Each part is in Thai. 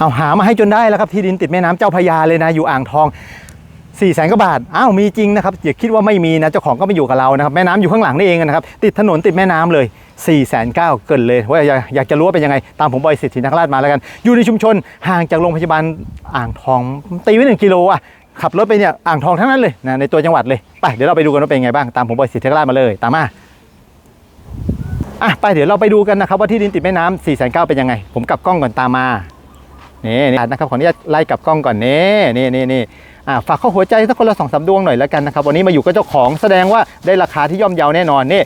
เอาหามาให้จนได้แล้วครับที่ดินติดแม่น้ำเจ้าพยาเลยนะอยู่อ่างทอง4ี่แสนกว่าบาท อ้าวมีจริงนะครับอย่าคิดว่าไม่มีนะเจ้าของก็ไม่อยู่กับเรานะครับแม่น้ำอยู่ข้างหลังนี่เองนะครับติดถนนติดแม่น้ำเลย4ี่แสนเก้าเกินเลยว่าอยากอยากจะรู้ว่าเป็นยังไงตามผมบอยสิทธินักราชมาแล้วกัน อยู่ในชุมชนห่างจากโรงพยาบาลอ่างทองตีไว้หนึ่งกิโลอะขับรถไปเนี่ยอ่างทองทั้งนั้นเลยนะในตัวจังหวัดเลยไปเดี๋ยวเราไปดูกันว่าเป็นยังไงบ้างตามผมบอยสิทธินักราชมาเลย ตามมาอะไปเดี๋ยวเราไปดูกันนะครับว่าที่ดินติดแม่น้ำ4 9 0 0 0เป็นยังไง ผมกลับกล้องก่อนตามมา นี่นี่นะครับขออนุญาตไล่กลับกล้องก่อนนี่นี่นี่นี่อะฝากเข้าหัวใจสักคนละสองสามดวงหน่อยแล้วกันนะครับวันนี้มาอยู่กับเจ้าของแสดงว่าได้ราคาที่ย่อมเยาแน่นอนนี่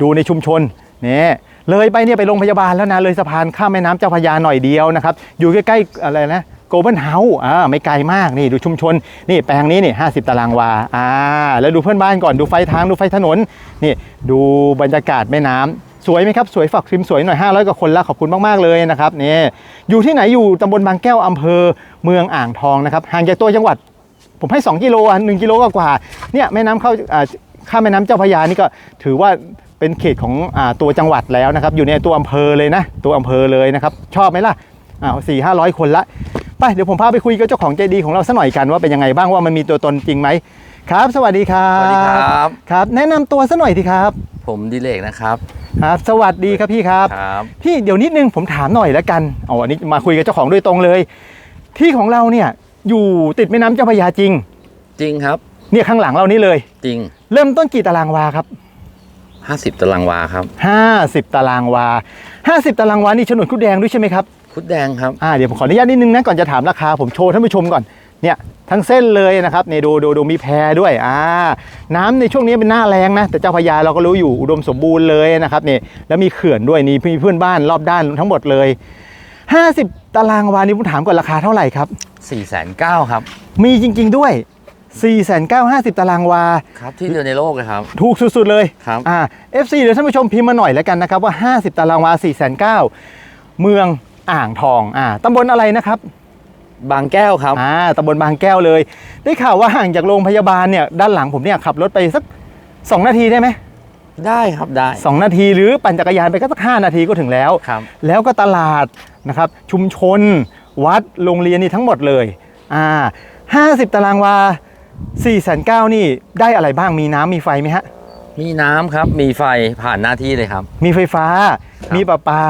ดูในชุมชนนี่เลยไปเนี่ยไปโรงพยาบาลแล้วนะเลยสะพานข้ามแม่น้ำเจ้าพระยาหน่อยเดียวนะครับอยู่ใกล้ๆอะไรนะโกลบอลเฮาส์อ่าไม่ไกลมากนี่ดูชุมชนนี่แปลงนี้นี่50ตารางวาอ่าแล้วดูเพื่อนบ้านก่อนดูไฟทางดูไฟถนนนี่ดูบรรยากาศแม่น้ำ สวยไหมครับ สวยฝักครีมสวยหน่อย 500 กว่าคนแล้วขอบคุณมาก ๆ เลยนะครับนี่อยู่ที่ไหนอยู่ตำบลบางแก้วอำเภอเมืองอ่างทองนะครับห่างจากตัวจังหวัด ผมให้ 2 กิโลอะหกิโลกว่าๆเนี่ยแม่น้ำเข้าอ่าข้ามแม่น้ำเจ้าพระยานี่ก็ถือว่าเป็นเขตของอาตัวจังหวัดแล้วนะครับ อยู่ในตัวอำเภอเลยนะ ตัวอำเภอเลยนะครับ ชอบไหมล่ะอ้าวสี่ห้าร้อยคนละไปเดี๋ยวผมพาไปคุยกับเจ้าของใจดีของเราสักหน่อยกันว่าเป็นยังไงบ้างว่ามันมีตัวตนจริงไหมครับ สวัสดีครับสวัสดีครับครับ แนะนำตัวสักหน่อยทีครับ ผมดิเลกนะครับ ครับ สวัสดีครับพี่ครับ ครับ พี่เดี๋ยวนิดนึงผมถามหน่อยแล้วกันเอาอันนี้มาคุยกับเจ้าของโดยตรงเลย ที่ของเราเนี่ยอยู่ติดแม่น้ำเจ้าพระยาจริง จริงครับ เนี่ยข้างหลังเรานี่เลย จริง เริ่มต้นกี่ตารางวาครับ 50 ตารางวาครับ 50 ตารางวา 50 ตารางวานี่โฉนดคุดแดงด้วยใช่ไหมครับ คุดแดงครับ อ่าเดี๋ยวผมขออนุญาตนิดนึงนะก่อนจะถามราคาผมโชว์ท่านผู้ชมก่อน เนี่ยทั้งเส้นเลยนะครับนี่ดูดูดูมีแพด้วยอ่าน้ำในช่วงนี้เป็นหน้าแรงนะแต่เจ้าพระยาเราก็รู้อยู่อุดมสมบูรณ์เลยนะครับนี่แล้วมีเขื่อนด้วยนี่มีเพื่อนบ้านรอบด้านทั้งหมดเลย 50 ตารางวานี่ผมถามก่อนราคาเท่าไหร่ครับ4 9 0 0 0ครับ มีจริง ๆด้วย4 9 9 50 ตารางวา ครับ ที่เดียวในโลกเลยครับ ถูกสุด ๆ เลย ครับอ่า FC เดี๋ยวท่านผู้ชมพิมพ์มาหน่อยแล้วกันนะครับว่า 50 ตารางวา 4 9 0 0เมืองอ่างทอง อ่าตำบลอะไรนะครับ บางแก้วครับอ่าตำบลบางแก้วเลย ได้ข่าวว่าห่างจากโรงพยาบาลเนี่ยด้านหลังผมเนี่ยขับรถไปสัก 2 นาทีได้ไหมได้ครับได้สองนาทีหรือปั่นจักรยานไปก็สัก5นาทีก็ถึงแล้วครับแล้วก็ตลาดนะครับชุมชน วัดโรงเรียนนี่ทั้งหมดเลยอ่า50ตารางวา4 9 0 0นี่ได้อะไรบ้างมีน้ำมีไฟไหมฮะมีน้ำครับมีไฟผ่านหน้าที่เลยครับ มีไฟฟ้าครับมีประปา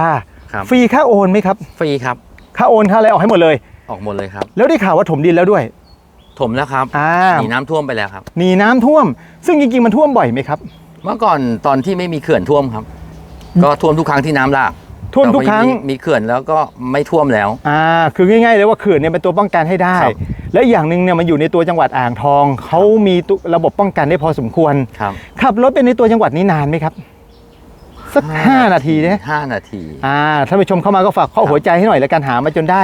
ครับฟรีค่าโอนไหมครับ ฟรีครับค่าโอนค่าอะไรออกให้หมดเลย ออกหมดเลยครับ แล้วได้ข่าวว่าถมดินแล้วด้วย ถมแล้วครับอ่าหนีน้ำท่วมไปแล้วครับ หนีน้ำท่วม ซึ่งจริงๆมันท่วมบ่อยไหมครับ เมื่อก่อนตอนที่ไม่มีเขื่อนท่วมครับ ก็ท่วมทุกครั้งที่น้ำหลากท่วมทุกครั้ง แต่มีมีเขื่อนแล้วก็ไม่ท่วมแล้ว อ่าคือง่ายๆเลยว่าเขื่อนเนี่ยเป็นตัวป้องกันให้ได้ ครับ และอีกอย่างหนึ่งเนี่ยมันอยู่ในตัวจังหวัดอ่างทอง เขามีตุระบบป้องกันได้พอสมควร ครับ ขับรถเป็นในตัวจังหวัดนี้นานไหมครับ สัก 5 นาทีเนี่ยห้านาที อ่าท่านผู้ชมเข้ามาก็ฝากข้อหัวใจให้หน่อยแล้วกันหามาจนได้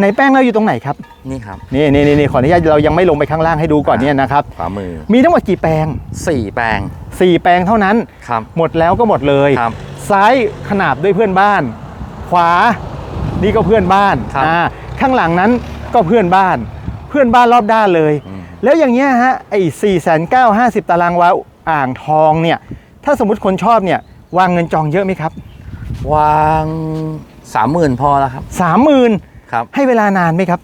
ในแป้งเราอยู่ตรงไหนครับนี่ครับ นี่นี่นี่ขออนุญาตเรายังไม่ลงไปข้างล่างให้ดูก่อนเนี่ยนะครับขวามือ มีทั้งหมดกี่แปลงสี่แปลงสี่แปลงเท่านั้น ครับ หมดแล้วก็หมดเลย ครับ ซ้ายขนาบด้วยเพื่อนบ้าน ขวานี่ก็เพื่อนบ้านครับ อ่าข้างหลังนั้นก็เพื่อนบ้าน เพื่อนบ้านรอบด้านเลย อืมแล้วอย่างเงี้ยฮะไอ้สี่แสนเก้าห้าสิบตารางวาอ่างทองเนี่ยถ้าสมมติคนชอบเนี่ย วางเงินจองเยอะไหมครับ วางสามหมื่นพอแล้วครับสามหมื่นครับ ให้เวลานานไหมครับ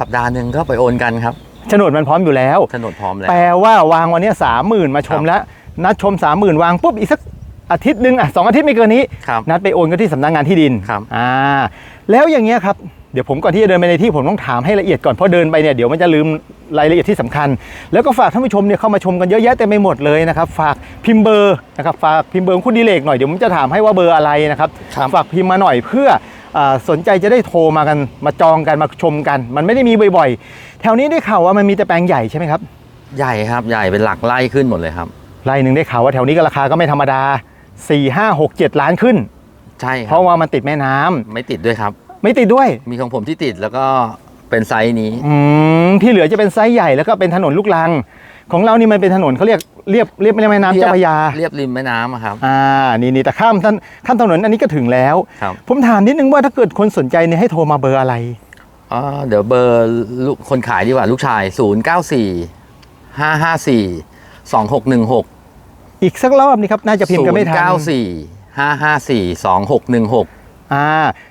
สัปดาห์หนึ่งก็ไปโอนกันครับโฉนดมันพร้อมอยู่แล้วถนนพร้อมแล้วแปลว่าวางวันเนี้สามหมื่นมาชมครับแล้วนัดชมสามหมื่นวางปุ๊บอีกสักอาทิตย์หนึ่งอะสองอาทิตย์ไม่เกินนี้ครับนัดไปโอนกันที่สำนักงานที่ดินครับอ่าแล้วอย่างเงี้ยครับ เดี๋ยวผมก่อนที่จะเดินไปในที่ผมต้องถามให้ละเอียดก่อนเพราะเดินไปเนี่ยเดี๋ยวมันจะลืมรายละเอียดที่สำคัญ แล้วก็ฝากท่านผู้ชมเนี่ยเข้ามาชมกันเยอะแยะเต็มไปหมดเลยนะครับฝากพิมพ์เบอร์นะครับฝากพิมพ์เบอร์ของคุณดิเลกหน่อยเดี๋ยวผมจะถามให้ว่าเบอร์อะไรนะครับครับฝากพิมพ์มาหน่อยเพื่ออาสนใจจะได้โทรมากันมาจองกันมาชมกัน มันไม่ได้มีบ่อยๆ แถวนี้ได้ข่าวว่ามันมีแต่แปลงใหญ่ใช่ไหมครับใหญ่ครับใหญ่เป็นหลักไร่ขึ้นหมดเลยครับไร่หนึ่งได้ข่าวว่าแถวนี้ก็ราคาก็ไม่ธรรมดา4 5 6 7 ล้านขึ้น ใช่คเพรับราะว่ามันติดแม่น้ำไม่ติดด้วยครับ ไม่ติดด้วย มีของผมที่ติดแล้วก็เป็นไซส์นี้ อืมที่เหลือจะเป็นไซส์ใหญ่แล้วก็เป็นถนนลูกรัง ของเรานี่มันเป็นถนนเขาเรียกเรียบเรียบแม่น้ำเจ้าพระยา เรียบริมแม่น้ำอะครับ อ่า นี่นี่แต่ข้ามท่านข้ามถนนอันนี้ก็ถึงแล้ว ครับ ผมถามนิดนึงว่าถ้าเกิดคนสนใจเนี่ยให้โทรมาเบอร์อะไร อ๋อเดี๋ยวเบอร์ลูกคนขายดีกว่าลูกชาย 0 9 4 5 5 4 2 6 1 6 อีกสักรอบนี่ครับน่าจะพิมพ์กันไม่ทัน 9 4 5 5 4 2 6 1 6 อ่า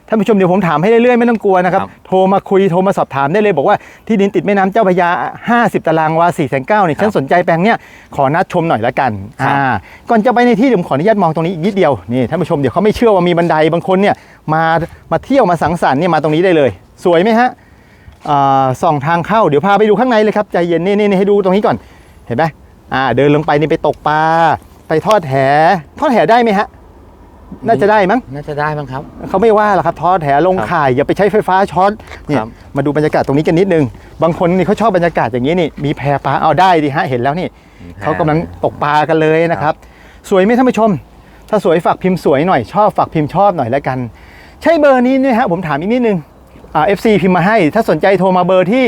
ท่านผู้ชมเดี๋ยวผมถามให้เรื่อยๆไม่ต้องกลัวนะครับ ครับโทรมาคุยโทรมาสอบถามได้เลยบอกว่าที่ดินติดแม่น้ำเจ้าพระยา 50 ตารางวา4 9 0 0เนี่ยครับฉันสนใจแปลงเนี้ยขอนัดชมหน่อยละกันครับ อ่าก่อนจะไปในที่เดี๋ยวผมขออนุญาตมองตรงนี้อีกนิดเดียวนี่ท่านผู้ชมเดี๋ยวเขาไม่เชื่อว่ามีบันไดบางคนเนี่ยมามาเที่ยวมาสังสรรค์เนี่ยมาตรงนี้ได้เลย สวยไหมฮะ อ่าส่องทางเข้าเดี๋ยวพาไปดูข้างในเลยครับใจเย็นนี่นี่ให้ดูตรงนี้ก่อนเห็นไหมอ่าเดินลงไปนี่ไปตกปลาไปทอดแหทอดแหได้ไหมฮะ น่าจะได้มั้งน่าจะได้บ้างครับเขาไม่ว่าหรอกครับทอดแถลงครับข่ายอย่าไปใช้ไฟฟ้าช็อตเนี่ยครับมาดูบรรยากาศตรงนี้กันนิดนึง บางคนนี่เขาชอบบรรยากาศอย่างนี้นี่มีแพปลาเอาได้ดิฮะเห็นแล้วนี่เขากำลังตกปลากันเลยนะครับ สวยไหมท่านผู้ชม ถ้าสวยฝากพิมพ์สวยหน่อยชอบฝากพิมพ์ชอบหน่อยแล้วกัน ใช่เบอร์นี้เนี่ยฮะผมถามอีกนิดนึงอ่า FC พิมพ์มาให้ ถ้าสนใจโทรมาเบอร์ที่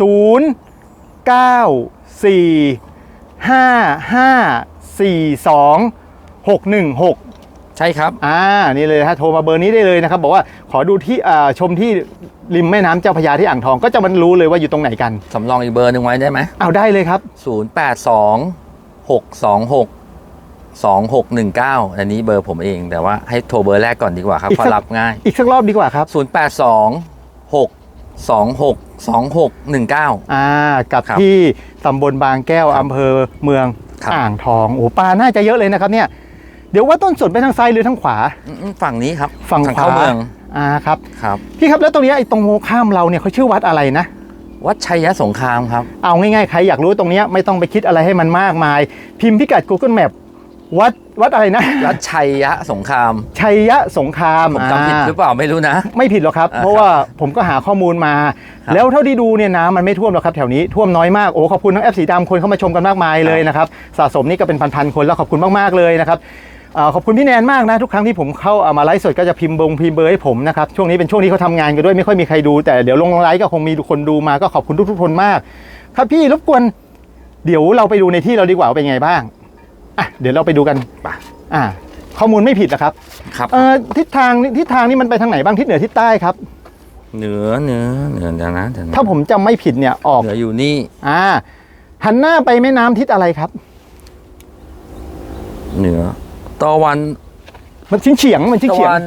0 9 4 5 5 4 2 6 1 6 ใช่ครับอ่านี่เลยฮะโทรมาเบอร์นี้ได้เลยนะครับ บอกว่าขอดูที่อ่าชมที่ริมแม่น้ำเจ้าพระยาที่อ่างทองก็จะมันรู้เลยว่าอยู่ตรงไหนกันสำรองอีกเบอร์หนึ่งไว้ได้ไหมเอาได้เลยครับศูนย์แปดสองหกสองหกสองหกหนึ่งเก้าอันนี้เบอร์ผมเอง แต่ว่าให้โทรเบอร์แรกก่อนดีกว่าครับอีกเพสักราะรับง่าย อีกสักรอบดีกว่าครับศูนย์แปดสองหกสองหกสองหกหนึ่งเก้าอ่ากับครับที่ตำบลบางแก้วครับอำเภอเมืองครับ อ่างทองโอ้ปลาน่าจะเยอะเลยนะครับเนี่ย เดี๋ยวว่าต้นสนไปทางซ้ายหรือทางขวาอืมฝั่งนี้ครับฝั่งทางขวาเข้าเมืองอ่าครับครับ พี่ครับแล้วตรงเนี้ยไอ้ตรงข้ามเราเนี่ยเขาชื่อวัดอะไรนะ วัดชัยสงครามครับ เอาง่ายๆใครอยากรู้ตรงเนี้ยไม่ต้องไปคิดอะไรให้มันมากมาย พิมพ์พิกัด Google Map วัดวัดอะไรนะ วัดชัยสงคราม ชัยยะสงครามผมจำผิดอ่าหรือเปล่าไม่รู้นะ ไม่ผิดหรอกครับอ่าเพราะว่าผมก็หาข้อมูลมาครับแล้วเท่าที่ดูเนี่ยน้ำมันไม่ท่วมหรอกครับแถวนี้ท่วมน้อยมากโอ้ขอบคุณทั้งแอปสีดำคนเข้ามาชมกันมากมายเลยนะครับสะสมนี่ก็เป็นพันๆคนแล้วขอบคุณมากๆเลยนะครับอ่า ขอบคุณพี่แนนมากนะทุกครั้งที่ผมเข้าเอามาไลฟ์สดก็จะพิมพ์บงพิมพ์เบอร์ให้ผมนะครับช่วงนี้เป็นช่วงที่เขาทำงานกันด้วยไม่ค่อยมีใครดู แต่เดี๋ยวลงไลฟ์ก็คงมีคนดูมาก็ขอบคุณทุกๆคนมาก ครับพี่รบกวนเดี๋ยวเราไปดูในที่เราดีกว่าว่าเป็นไงบ้างอะเดี๋ยวเราไปดูกันไปอ่าข้อมูลไม่ผิดนะครับครับเอ่อทิศทางทิศทางนี่มันไปทางไหนบ้างทิศเหนือทิศใต้ครับ เหนือเหนือเหนือเดี๋ยวนะเดี๋ยวนะถ้าผมจำไม่ผิดเนี่ยออกเหนืออยู่นี่ อ่าหันหน้าไปแม่น้ำทิศอะไรครับ เหนือ ตะวันมันเฉียงๆมันเฉีตะยงวัน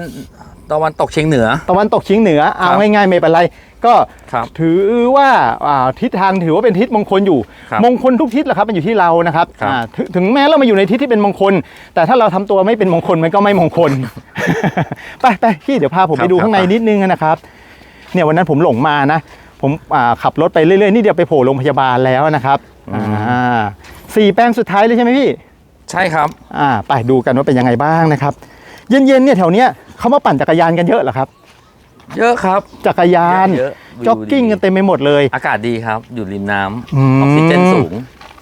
ตะวันตกเฉียงเหนือ ๆตะวันตกเฉียงเหนือเอาครับง่ายๆไม่เป็นไร ก็ครับถือว่าอ่าทิศทางถือว่าเป็นทิศมงคลอยู่ ครับมงคลทุกทิศแหละครับมันอยู่ที่เรานะครับครับ อ่าถึงถึงแม้เรามาอยู่ในทิศที่เป็นมงคล แต่ถ้าเราทำตัวไม่เป็นมงคลมันก็ไม่มงคล ไปไปพี่เดี๋ยวพาผมไปดูข้างในนิดนึงนะครับ เนี่ยวันนั้นผมหลงมานะ ผมอ่าขับรถไปเรื่อยๆนี่เดี๋ยวไปโผล่โรงพยาบาลแล้วนะครับอ่าสี่แปลงสุดท้ายเลยใช่ไหมพี่ ใช่ครับอ่าไปดูกันว่าเป็นยังไงบ้างนะครับ เย็นๆเนี่ยแถวเนี้ยเขามาปั่นจักรยานกันเยอะเหรอครับ เยอะครับ จักรยานเยอะวิวจ็อกกิ้งกันเต็มไปหมดเลย อากาศดีครับ อยู่ริมน้อืมำออกซิเจนสูง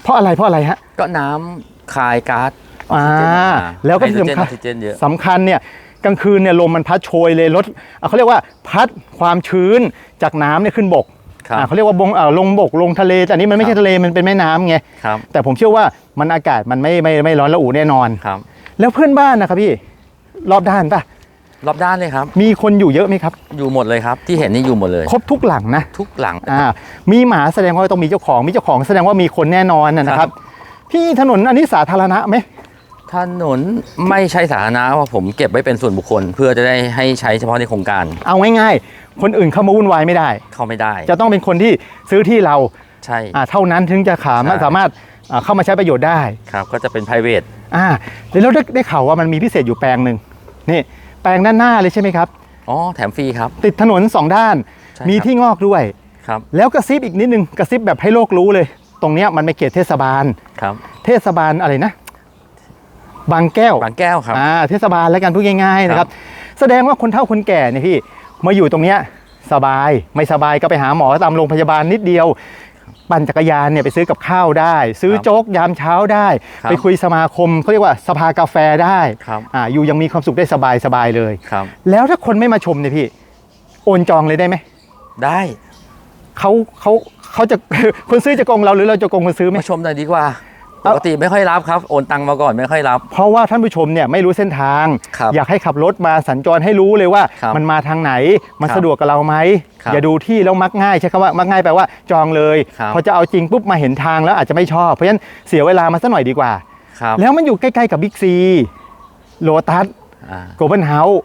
เพราะอะไรเพราะอะไรฮะ ก็น้ำคายก๊าซออกอ่าซิเจนมาแล้วก็ไฮที่โดรเจนสำคัญ ออกซิเจนเยอะ สำคัญเนี่ยกลางคืนเนี่ยลมมันพัดโชยเลยลดอ่าเขาเรียกว่าพัดความชื้นจากน้ำเนี่ยขึ้นบกครับ อ่าเขาเรียกว่าบงอ่าลงบกลงทะเลแต่อันนี้มันไม่ครัใช่บทะเลมันเป็นแม่น้ำไงครับแต่ผมเชื่อว่ามันอากาศมันไม่ไม่ไม่ร้อนระอุแน่นอนครับ แล้วเพื่อนบ้านนะครับพี่รอบด้านปะรอบด้านเลยครับ มีคนอยู่เยอะไหมครับ อยู่หมดเลยครับ ที่เห็นนี่อยู่หมดเลย ครบทุกหลังนะ ทุกหลังอ่ามีหมาแสดงว่าต้องมีเจ้าของ มีเจ้าของแสดงว่ามีคนแน่นอนนะนะคครัรับบพี่ถนนอันนี้สาธารณะไหมถนนไม่ใช่สาธารณะว่าผมเก็บไว้เป็นส่วนบุคคล เพื่อจะได้ให้ใช้เฉพาะในโครงการ เอาง่ายๆ คนอื่นเข้ามาวุ่นวายไม่ได้ เข้าไม่ได้ จะต้องเป็นคนที่ซื้อที่เราใช่ อ่าเท่านั้นถึงจะขาใช่ สามารถอ่าเข้ามาใช้ประโยชน์ได้ ครับ ก็จะเป็น private อ่าแล้วได้ได้ข่าวว่ามันมีพิเศษอยู่แปลงหนึ่งนี่แปลงด้านหน้าเลยใช่ไหมครับ อ๋อ แถมฟรีครับ ติดถนนสองด้าน ใช่มีครับที่งอกด้วย ครับ แล้วกระซิบอีกนิดนึงกระซิบแบบให้โลกรู้เลย ตรงเนี้ยมันไม่เขตเทศบาล ครับ เทศบาลอะไรนะ บางแก้วบางแก้วครับ อ่าเทศบาลแล้วกันพูดง่ายๆนะครับ แสดงว่าคนเฒ่าคนแก่เนี่ยพี่ มาอยู่ตรงเนี้ยสบายไม่สบายก็ไปหาหมอตามโรงพยาบาลนิดเดียว ปั่นจักรยานเนี่ยไปซื้อกับข้าวได้ ซื้อครับโจ๊กยามเช้าได้ ครับไปคุยสมาคมเขาเรียกว่าสภากาแฟได้ครับ อ่าอยู่ยังมีความสุขได้สบายสบายเลย ครับ แล้วถ้าคนไม่มาชมเนี่ยพี่ โอนจองเลยได้ไหมได้เขาเขาเขาจะ คนซื้อจะโกงเราหรือเราจะโกงคนซื้อไหมมาชมหน่อยดีกว่า ปเอากติไม่ค่อยรับครับ โอนตังมาก่อนไม่ค่อยรับ เพราะว่าท่านผู้ชมเนี่ยไม่รู้เส้นทาง ครับอยากให้ขับรถมาสัญจรให้รู้เลยว่า ครับมันมาทางไหนมันครับสะดวกกับเราไหมครับอย่าดูที่แล้วมักง่ายใช่คำว่ามักง่ายแปลว่าจองเลย ครับ พอจะเอาจริงปุ๊บมาเห็นทางแล้วอาจจะไม่ชอบเพราะฉะนั้นเสียเวลามาสักหน่อยดีกว่า ครับแล้วมันอยู่ใกล้ๆกับบิ๊กซีโลตัส อ่า โกลบอลเฮาส์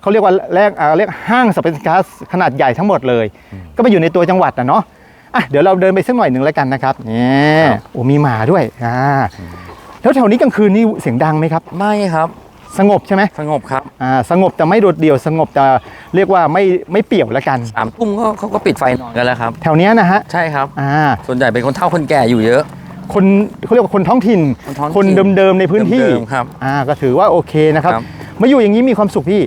เขาเรียกว่าแรกอ่าเรียกห้างสรรพสินค้าขนาดใหญ่ทั้งหมดเลย ก็ไปอยู่ในตัวจังหวัดนะเนาะ อะเดี๋ยวเราเดินไปสักหน่อยหนึ่งแล้วกันนะครับนี่ครับโอ้มีหมาด้วยอ่าแล้วแถวนี้กลางคืนนี่เสียงดังไหมครับ ไม่ครับ สงบใช่ไหมสงบครับอ่าสงบแต่ไม่โดดเดี่ยวสงบแต่เรียกว่าไม่ไม่เปี่ยวแล้วกันสามทุ่มก็เขาก็ปิดไฟนอนกันแล้วครับ แถวเนี้ยนะฮะใช่ครับ อ่า ส่วนใหญ่เป็นคนเฒ่าคนแก่อยู่เยอะ คนเขาเรียกว่าคนท้องถิ่น คนท้องถิ่นคนเดิมๆในพื้นที่เดิมๆครับอ่าก็ถือว่าโอเคนะครับ ครับ มาอยู่อย่างนี้มีความสุขพี่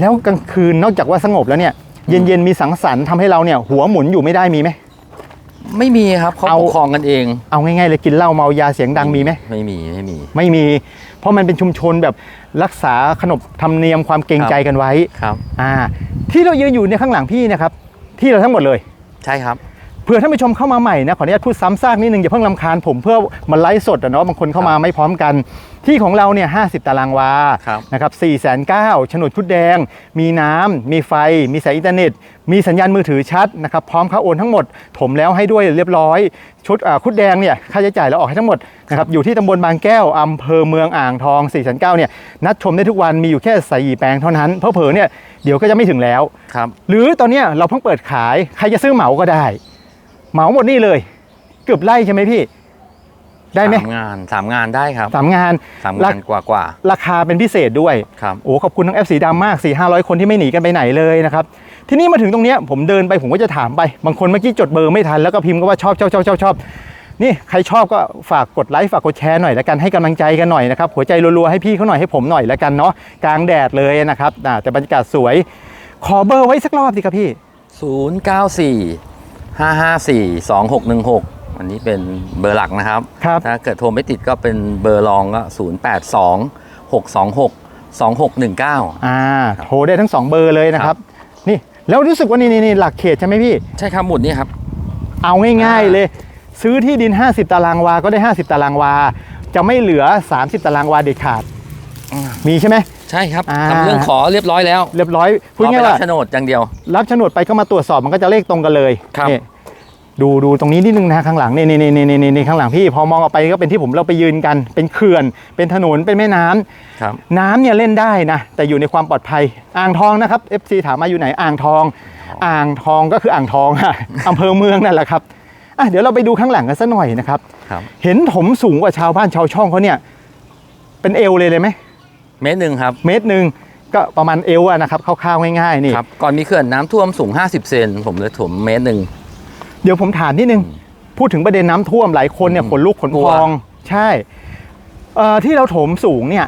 แล้วกลางคืนนอกจากว่าสงบแล้วเนี่ย เย็นๆมีสังสรรค์ทำให้เราเนี่ยหัวหมุนอยู่ไม่ได้มีไหม ไม่มีครับเขาเอา ปกครองกันเองเอาง่ายๆเลยกินเหล้าเมายาเสียงดังมีไหม ไม่มีไม่มี ไม่มี เพราะมันเป็นชุมชนแบบรักษาขนบธรรมเนียมความเกรงใจกันไว้ครับ อ่าที่เรายืนอยู่เนี่ยข้างหลังพี่นะครับ ที่เราทั้งหมดเลย ใช่ครับ เผื่อท่านผู้ชมเข้ามาใหม่นะขออนุญาตพูดซ้ำซากนิดนึงอย่าเพิ่งลำคาญผมเพื่อมาไลฟ์สดอะเนาะบางคนเข้ามาไม่พร้อมกัน ที่ของเราเนี่ย50ตารางวาครับนะครับ4 9 0 0 0โฉนดชุดแดง มีน้ำมีไฟ มีสายอินเทอร์เน็ต มีสัญญาณมือถือชัดนะครับพร้อมค่าโอนทั้งหมด ถมแล้วให้ด้วยเรียบร้อย ชุดอ่าคุดแดงเนี่ยค่าใช้จ่ายเราออกให้ทั้งหมดนะครับอยู่ที่ตำบลบางแก้วอำเภอเมืองอ่างทอง4 9 0 0เนี่ยนัดชมได้ทุกวันมีอยู่แค่สี่แปลงเท่านั้นเพราะเผลอๆเนี่ยเดี๋ยวก็จะไม่ถึงแล้ว ครับ หรือตอนเนี้ยเราเพิ่งเปิดขายใครจะซื้อเหมาก็ได้ เหมาหมดนี่เลย เกือบไล่ใช่ไหมพี่ ได้ไหมสามงานสามงานได้ครับสามงานสามรางานกว่ากว่าราคาเป็นพิเศษด้วยๆครับโอ้ขอบคุณทั้ง F สีดำมาก4 5 0 0คนที่ไม่หนีกันไปไหนเลยนะครับทีนี้มาถึงตรงเนี้ยผมเดินไปผมก็จะถามไป บางคนเมื่อกี้จดเบอร์ไม่ทันแล้วก็พิมพ์ก็ว่าชอบชอบชอบชอบชอบนี่ใครชอบก็ฝากกดไลค์ฝากกดแชร์หน่อยแล้วกันให้กำลังใจกันหน่อยนะครับหัวใจรัวๆให้พี่เขาหน่อยให้ผมหน่อยแล้วกันเนาะกลางแดดเลยนะครับอ่าแต่บรรยากาศสวย ขอเบอร์ไว้สักรอบสิครับพี่ 0 9 4 5 5 4 2 6 1 6 อันนี้เป็นเบอร์หลักนะครับ ครับ ถ้าเกิดโทรไม่ติดก็เป็นเบอร์รองก็ 0 8 2 6 2 6 2 6 1 9 อ่า โทรได้ทั้ง 2 เบอร์เลยนะครับ นี่แล้วรู้สึกว่านี่นี่นี่หลักเขตใช่ไหมพี่ ใช่ครับหมุดนี่ครับ เอาง่ายอ่าๆเลย ซื้อที่ดิน 50 ตารางวา ก็ได้ 50 ตารางวา จะไม่เหลือ 30 ตารางวาเด็ดขาด มีใช่ไหม ใช่ครับอ่าทำเรื่องขอเรียบร้อยแล้ว เรียบร้อยขพูดอไปง่ายๆรับว่าโฉนดอย่างเดียว รับโฉนดไปก็มาตรวจสอบมันก็จะเลขตรงกันเลยครับนี่ดูดูตรงนี้นิดนึงนะข้างหลังนี่นี่นี่นี่นี่นี่ข้างหลังพี่พอมองออกไปก็เป็นที่ผมเราไปยืนกัน เป็นเขื่อน เป็นถนนเป็นแม่น้ำครับน้ำเนี่ยเล่นได้นะแต่อยู่ในความปลอดภัย อ่างทองนะครับ FC ถามมาอยู่ไหนอ่างทอง อ่างทองก็คืออ่างทองอะอำเภอเมืองนั่นแหละครับอะเดี๋ยวเราไปดูข้างหลังกันสักหน่อยนะครับครับเห็นถมสูงกว่าชาวบ้านชาวช่องเขาเนี่ย เป็นเอวเลยเลยไหม เมตรหนึ่งครับ เมตรหนึ่งก็ประมาณเอวอะนะครับคร่าวๆง่ายๆนี่ครับก่อนมีเขื่อนน้ำท่วมสูง 50 เซนผมเลยถมเมตรหนึ่งเดี๋ยวผมถามนิดนึง พูดถึงประเด็นน้ำท่วมหลายคนเนี่ยอืมขนลุกขนกลัพวอง ใช่เอ่อที่เราถมสูงเนี่ย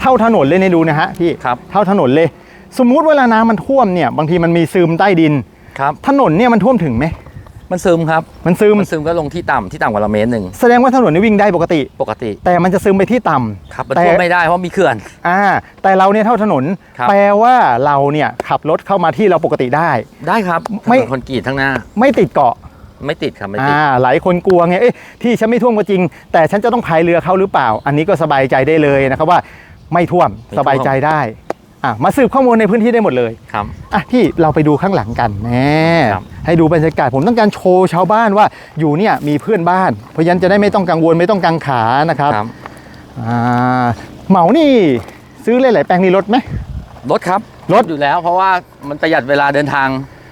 เท่าถนนเลยเนี่ยดูนะฮะพี่ครับ เท่าถนนเลย สมมุติเวลาน้ำมันท่วมเนี่ย บางทีมันมีซึมใต้ดิน ครับ ถนนเนี่ยมันท่วมถึงไหม มันซึมครับมันซึมมันซึมก็ลงที่ต่ำที่ต่ำกว่าเราเมตรหนึ่งแสดงว่าถนนนี่วิ่งได้ปกติ ปกติ แต่มันจะซึมไปที่ต่ำครับมันแต่ท่วมไม่ได้เพราะมีเขื่อน อ่า แต่เราเนี่ยเท่าถนน ครับ แปลว่าเราเนี่ยขับรถเข้ามาที่เราปกติได้ ได้ครับไม่ ถนนคอนกรีตทั้งหน้า ไม่ติดเกาะ ไม่ติดครับไม่ติด อ่า หลายคนกลัวไง เอ้ยที่ฉันไม่ท่วมก็จริง แต่ฉันจะต้องพายเรือเข้าหรือเปล่า อันนี้ก็สบายใจได้เลยนะครับว่า ไม่ท่วม ไม่ท่วม สบายใจได้ อะมาสืบข้อมูลในพื้นที่ได้หมดเลยครับ อะพี่เราไปดูข้างหลังกันแน่ครับ ให้ดูบรรยากาศผมต้องการโชว์ชาวบ้านว่าอยู่เนี่ยมีเพื่อนบ้าน เพราะฉะนั้นจะได้ไม่ต้องกังวลไม่ต้องกังขานะครับครับอ่าเหมานี่ซื้อหลายๆแปลงนี่ลดไหม รถครับรถ อยู่แล้วเพราะว่ามันประหยัดเวลาเดินทาง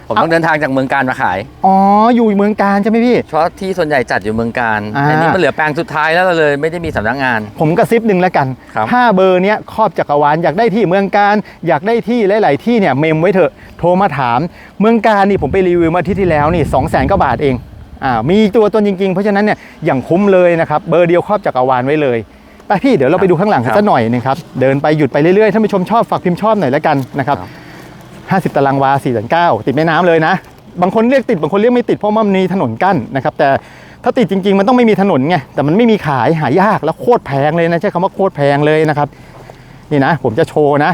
ผมเอาต้องเดินทางจากเมืองการมาขาย อ๋อ อยู่เมืองการใช่ไหมพี่ เพราะที่ส่วนใหญ่จัดอยู่เมืองการอ่า อันนี้มันเหลือแปลงสุดท้ายแล้วเราเลยไม่ได้มีสำนักงาน ผมกระซิบหนึ่งแล้วกัน ครับ ถ้าเบอร์เนี้ยครอบจักรวาลอยากได้ที่เมืองการ อยากได้ที่หลาย ๆ ที่เนี่ยเมมไว้เถอะโทรมาถาม เมืองการนี่ผมไปรีวิวมาที่ที่แล้วนี่สองแสนกว่าบาทเองอ่ามีตัวตนจริง ๆ เพราะฉะนั้นเนี่ยอย่างคุ้มเลยนะครับเบอร์เดียวครอบจักรวาลไว้เลยไปพี่เดี๋ยวเราไปดูข้างหลังกันสักหน่อยหนึงครับเดินไปหยุดไปเรื่อย ๆ ท่านผู้ชมชอบฝากพิมพ์ชอบหน่อยแล้วกันนะครับ 50 ตารางวา4 9 0 0ติดแม่น้ำเลยนะ บางคนเรียกติด บางคนเรียกไม่ติดเพราะมันมีถนนกั้นนะครับ แต่ถ้าติดจริง ๆ มันต้องไม่มีถนนไง แต่มันไม่มีขายหายากแล้วโคตรแพงเลยนะใช้คำว่าโคตรแพงเลยนะครับ นี่นะ ผมจะโชว์นะ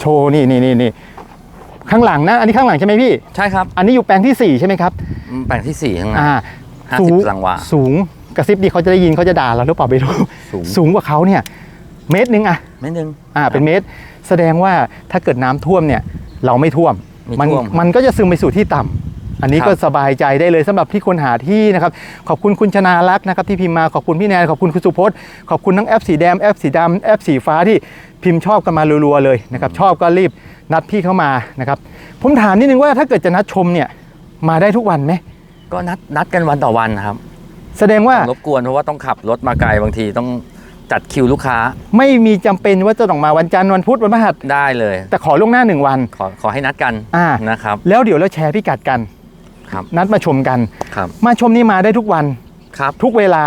โชว์นี่นี่นี่นี่ข้างหลังนะ อันนี้ข้างหลังใช่ไหมพี่ ใช่ครับ อันนี้อยู่แปลงที่สี่ใช่ไหมครับอืมแปลงที่สี่ข้างหน้าอ่าห้าสูสิบงตารางวา สูงกระซิบดีเขาจะได้ยินเขาจะด่าเราหรือเปล่าไม่รู้ สูงสูงกว่าเขาเนี่ย เมตรนึงอะเมตรหนึ่งอ่าเป็นเมตร แสดงว่าถ้าเกิดน้ำท่วมเนี่ยเราไม่ท่วมไม่มันท่วมมันก็จะซึมไปสู่ที่ต่ำอันนี้ครับก็สบายใจได้เลยสำหรับที่คนหาที่นะครับขอบคุณคุณชนาลักษณ์นะครับที่พิมพ์มาขอบคุณพี่แนนขอบคุณคุณสุพจน์ขอบคุณทั้งแอปสีแดงแอปสีดำแอปสีฟ้าที่พิมพ์ชอบกันมารัวๆเลยนะครับชอบก็รีบนัดพี่เข้ามานะครับผมถามนิดนึงว่าถ้าเกิดจะนัดชมเนี่ยมาได้ทุกวันไหมก็นัดนัดกันวันต่อวันครับแสดงว่ารบกวนเพราะว่าต้องขับรถมาไกลบางทีต้อง จัดคิวลูกค้าไม่มีจำเป็นว่าจะต้องมาวันจันทร์วันพุธวันพฤหัสได้เลย แต่ขอล่วงหน้าหนึ่งวัน ขอขอให้นัดกันอ่า นะครับ แล้วเดี๋ยวเราแชร์พิกัดกัน ครับ นัดมาชมกัน ครับมาชมนี่มาได้ทุกวันครับ ทุกเวลา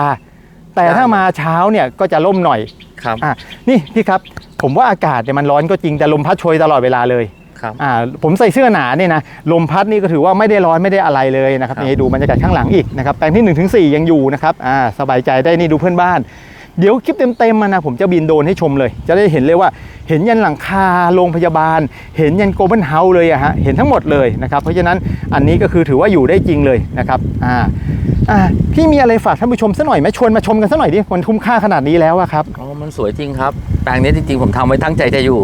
แต่ได้ ถ้ามาเช้าเนี่ยก็จะล่มหน่อยครับอะนี่พี่ครับ ผมว่าอากาศเนี่ยมันร้อนก็จริงแต่ลมพัดโชยตลอดเวลาเลยครับ อ่าผมใส่เสื้อหนาเนี่ยนะลมพัดนี่ก็ถือว่าไม่ได้ร้อนไม่ได้อะไรเลยนะครับครับ นี่ดูบรรยากาศข้างหลังอีกนะครับแปลงที่1นถึงสยังอยู่นะครับอ่าสบายใจได้นี่ดูเพื่อนบ้าน เดี๋ยวคลิปเต็มๆมานะผมจะบินโดรนให้ชมเลย จะได้เห็นเลยว่าเห็นยันหลังคาโรงพยาบาล เห็นยันโกลบอลเฮาส์เลยอะฮะเห็นทั้งหมดเลยนะครับเพราะฉะนั้นอันนี้ก็คือถือว่าอยู่ได้จริงเลยนะครับอ่าอ่าพี่มีอะไรฝากท่านผู้ชมสักหน่อยไหมชวนมาชมกันสักหน่อยดิมันคุ้มค่าขนาดนี้แล้วอะครับอ๋อมันสวยจริงครับ แปลงนี้จริงๆผมทำไว้ตั้งใจจะอยู่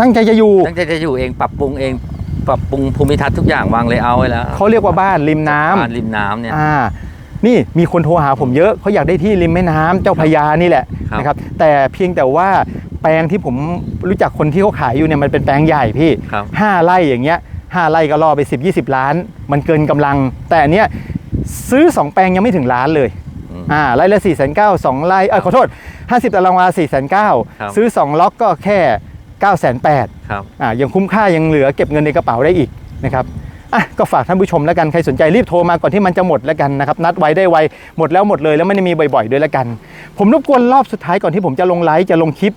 ตั้งใจจะอยู่ ตั้งใจจะอยู่เองปรับปรุงเองปรับปรุงภูมิทัศน์ทุกอย่างวางเลยเอาไว้แล้วเขาเรียกว่าบ้านริมน้ำบ้านริมน้ำเนี่ยอ่า นี่มีคนโทรหาผมเยอะเขาอยากได้ที่ริมแม่น้ำเจ้าพระยานี่แหละครับ นะครับ แต่เพียงแต่ว่าแปลงที่ผมรู้จักคนที่เขาขายอยู่เนี่ยมันเป็นแปลงใหญ่พี่ ครับ ห้าไร่อย่างเงี้ยห้าไร่ก็ล่อไป 10 20 ล้าน มันเกินกำลัง แต่อันเนี้ยซื้อ 2 แปลงยังไม่ถึงล้านเลยอืมอ่าไร่ละ4 9 0 0 0สองไร่เออขอโทษ 50ตารางวา4 9 0 0ครับ0ซื้อ 2 ล็อกก็แค่9 8 0 0 0ครับ อ่ายังคุ้มค่ายังเหลือเก็บเงินในกระเป๋าได้อีกนะครับ อะก็ฝากท่านผู้ชมแล้วกันใครสนใจรีบโทรมาก่อนที่มันจะหมดแล้วกันนะครับนัดไว้ได้ไวหมดแล้วหมดเลยแล้วไม่ได้มีบ่อยๆด้วยแล้วกัน ผมรบกวนรอบสุดท้ายก่อนที่ผมจะลงไลฟ์จะลงคลิป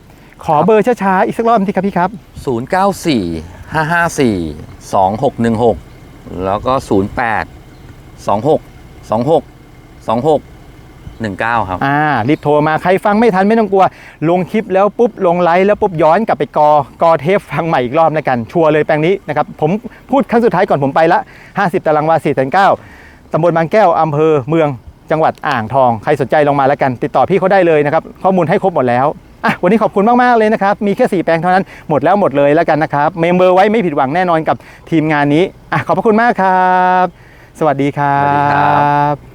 ขอเบอร์ช้าๆอีกสักรอบที่ครับพี่ครับ 0 9 4 5 5 4 2 6 1 6 แล้วก็ 0 8 2 6 2 6 2 6 1 9 ครับ อ่ารีบโทรมาใครฟังไม่ทันไม่ต้องกลัว ลงคลิปแล้วปุ๊บลงไลฟ์แล้วปุ๊บย้อนกลับไปกอกอเทปฟังใหม่อีกรอบแล้วกัน ชัวร์เลยแปลงนี้นะครับ ผมพูดครั้งสุดท้ายก่อนผมไปละ 50 ตารางวา4 9 0 0ตำบลบางแก้วอำเภอเมืองจังหวัดอ่างทอง ใครสนใจลองมาแล้วกัน ติดต่อพี่เขาได้เลยนะครับ ข้อมูลให้ครบหมดแล้วอะวันนี้ขอบคุณมาก ๆ เลยนะครับ มีแค่ 4 แปลงเท่านั้นหมดแล้วหมดเลยแล้วกันนะครับ เมมเบอร์ไว้ไม่ผิดหวังแน่นอนกับทีมงานนี้อะขอบพระคุณมากครับ สวัสดีครัสวัสดีครับ บ